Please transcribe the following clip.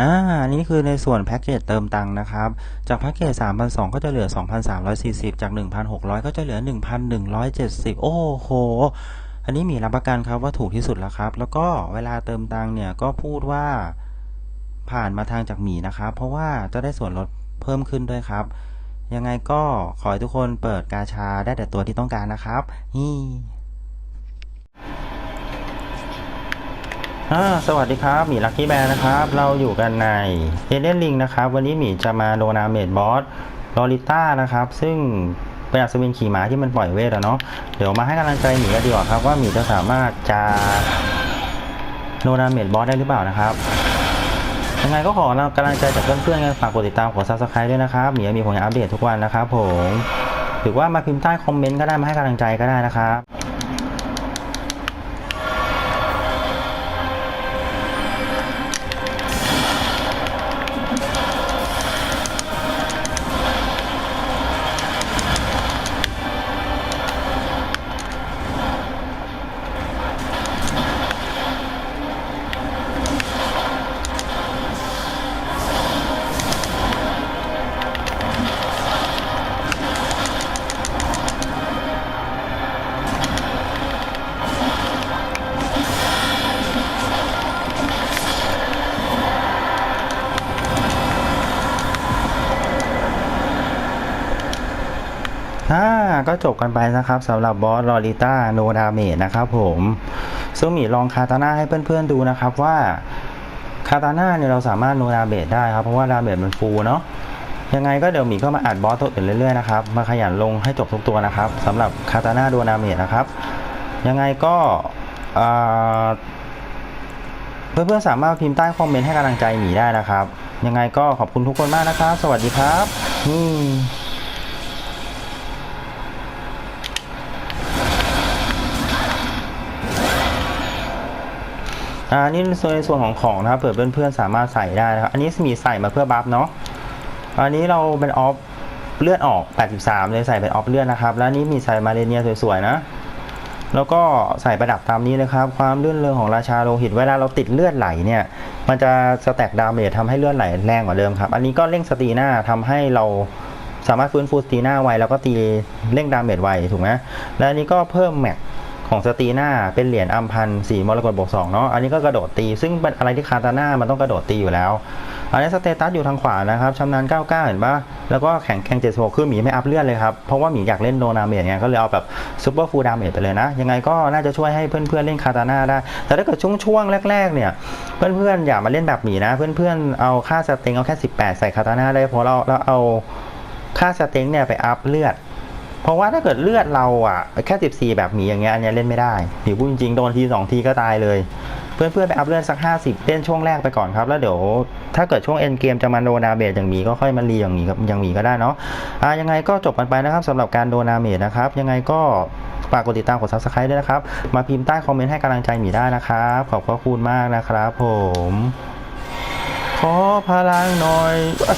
อ่านี่คือในส่วนแพ็กเกจเติมตังค์นะครับ จากแพ็กเกจ3,200ก็จะเหลือ 2,340 จาก 1,600 ก็จะเหลือ 1,170 โอ้โห อันนี้มีรับประกันครับว่าถูกที่สุดแล้วครับ แล้วก็เวลาเติมตังค์เนี่ยก็พูดว่าผ่านมาทางจากหมีนะครับ เพราะว่าจะได้ส่วนลดเพิ่มขึ้นด้วยครับ ยังไงก็ขอให้ทุกคนเปิดกาชาได้แต่ตัวที่ต้องการนะครับนี่ อ่า สวัสดีครับ หมีลักกี้แบร์นะครับ เราอยู่กันในเอเดนลิงนะครับ วันนี้หมีจะมาโดนาเมดบอสลอริต้านะครับ ซึ่งเป็นอัศวินขี่ม้าที่มันปล่อยเวทอะเนาะ เดี๋ยวมาให้กำลังใจหมีกันดีกว่าครับ ว่าหมีจะสามารถจะโดนาเมดบอสได้หรือเปล่านะครับยังไงก็ขอกำลังใจจากเพื่อนๆกันฝากกดติดตามกด subscribe ด้วยนะครับ หมีจะมีผลงานอัปเดตทุกวันนะครับผม หรือว่ามาพิมพ์ใต้คอมเมนต์ก็ได้มาให้กำลังใจก็ได้นะครับ อ่าก็จบกันไปนะครับสำหรับบอสลอริต้าโนดาเมจนะครับผมซึ่งหมีลองคาตาน่าให้เพื่อนๆดูนะครับว่าคาตาน่าเนี่ยเราสามารถโนดาเมจได้ครับเพราะว่าดาเมจมันฟูลเนาะยังไงก็เดี๋ยวหมีก็มาอัดบอสตัวอื่นเรื่อยๆนะครับมาขยันลงให้จบทุกตัวนะครับสำหรับคาตาน่าโดนาเมจนะครับ ยังไงก็เพื่อนๆสามารถพิมพ์ใต้คอมเมนต์ให้กำลังใจหมีได้นะครับ ยังไงก็ขอบคุณทุกคนมากนะครับ สวัสดีครับนี่ อ่านี่ในส่วนส่วนของของนะครับเผื่อเพื่อนๆสามารถใส่ได้นะครับอันนี้มีใส่มาเพื่อบัฟเนาะอันนี้เราเป็นออฟเลือดออก 83 เลยใส่เป็นออฟเลือดนะครับ แล้วนี้มีใส่มาเรเนียสวยๆนะ แล้วก็ใส่ประดับตามนี้นะครับ ความลื่นเริงของราชาโลหิต เวลาเราติดเลือดไหลเนี่ย มันจะสแต็กดาเมจทำให้เลือดไหลแรงกว่าเดิมครับ อันนี้ก็เร่งสตีหน้าทำให้เราสามารถฟื้นฟูสตีหน้าไวแล้วก็ตีเร่งดาเมจไวถูกไหมและอันนี้ก็เพิ่มแม็ก ของสตีน้าเป็นเหรียญอัมพันสีมรกตบวกสองเนาะอันนี้ก็กระโดดตี ซึ่งเป็นอะไรที่คาตาน่ามันต้องกระโดดตีอยู่แล้ว อันนี้สเตตัสอยู่ทางขวานะครับชำนาญ 99 เห็นปะแล้วก็แข็งแข็ง76คือหมีไม่อัพเลือดเลยครับเพราะว่าหมีอยากเล่นโดนาเมจไงก็เลยเอาแบบซูเปอร์ฟูลดาเมจไปเลยนะ ยังไงก็น่าจะช่วยให้เพื่อนๆเล่นคาตาน่าได้ แต่ถ้าเกิดช่วงช่วงแรกๆเนี่ยเพื่อนๆอย่ามาเล่นแบบหมีนะ เพื่อนๆเอาค่าสเต็งเอาแค่ 18 ใส่คาตาน่าได้เพราะเราเราเอาค่าสเต็งเนี่ยไปอัพเลือด เพราะว่าถ้าเกิดเลือดเราอะแค่14 แบบหมีอย่างเงี้ยอันเนี้ยเล่นไม่ได้หรือพูดจริงๆโดนทีสองทีก็ตายเลย เพื่อนๆไปอัพเลือดสัก 50 เล่นช่วงแรกไปก่อนครับ แล้วเดี๋ยวถ้าเกิดช่วงเอ็นเกมจะมาโดนาเบจอย่างหมีก็ค่อยมารีอย่างหมีกับอย่างหมีก็ได้เนาะอ่ายังไงก็จบกันไปนะครับสำหรับการโดนาเมจนะครับ ยังไงก็ฝากกดติดตามกด subscribe ด้วยนะครับ มาพิมพ์ใต้คอมเมนต์ให้กำลังใจหมีได้นะครับ ขอบพระคุณมากนะครับผม ขอพลังหน่อยอ